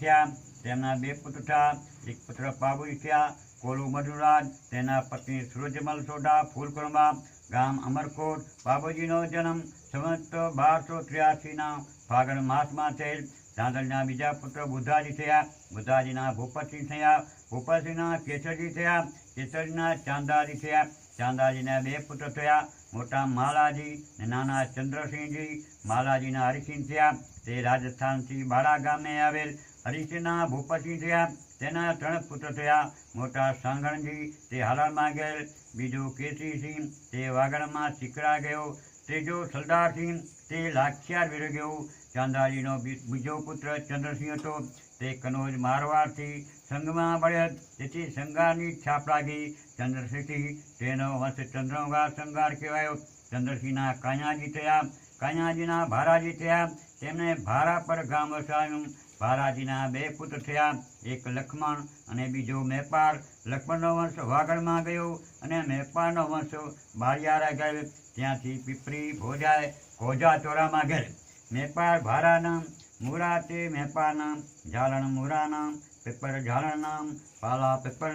થયા તેમના બે પુત્ર થયા એક પુત્ર પાબુઈ થયા, કોલુ મધુરાજ, તેના પત્ની સૂરજમલ સોઢા ફૂલકુરમા ગામ અમરકોટ બાબુજીનો જન્મ સંવત બારસો ત્ર્યાસીના ફાગણ માસમાં થયેલ. ચાંદલના બીજા પુત્ર બુધાજી થયા બુધાજીના ભૂપતસિંહ થયા ભૂપતસિંહના કેસરજી થયા, કેસરજીના ચાંદાજી થયા. ચાંદાજીના બે પુત્ર થયા, મોટા માલાજી ને નાના ચંદ્રસિંહજી. માલાજીના હરિસિંહ થયા, તે રાજસ્થાનથી બાળા ગામે આવેલ. હરિસિંહના ભૂપતિ થયા, તેના ત્રણ પુત્ર થયા, મોટા સાંગણજી, તે હાલાળમાં ગયેલ, બીજો કેસરીસિંહ તે વાગડમાં ચીકડા ગયો, ત્રીજો સરદારસિંહ, તે લાખિયાર વીર ગયો ચાંદાજીનો બી- બીજો પુત્ર ચંદ્રસિંહ હતો, તે કનોજ મારવાડથી સંઘમાં બળ્યો તેથી સંગારની છાપ લાગી ચંદ્રસિંહથી તેનો વંશ ચંદ્રગા સંગાર કહેવાયો, ચંદ્રસિંહના કાયાજી થયા કાયાજીના ભારાજી થયા તેમને ભારા પર ગામ વસાવ્યું. ભારાજીના બે પુત્ર થયા, એક લખમણ અને બીજો મેપાળ. લખમણનો વંશ વાગડમાં ગયો અને મેપાળનો વંશ બારિયારા ગયેલ ત્યાંથી પીપરી ભોજાએ ચોરામાં ગયેલ મેપાળ ભારાના મુરા તે મેપાળનામ ઝાલણ મુરાના પેપર ઝાલણ નામ, પાલા પેપર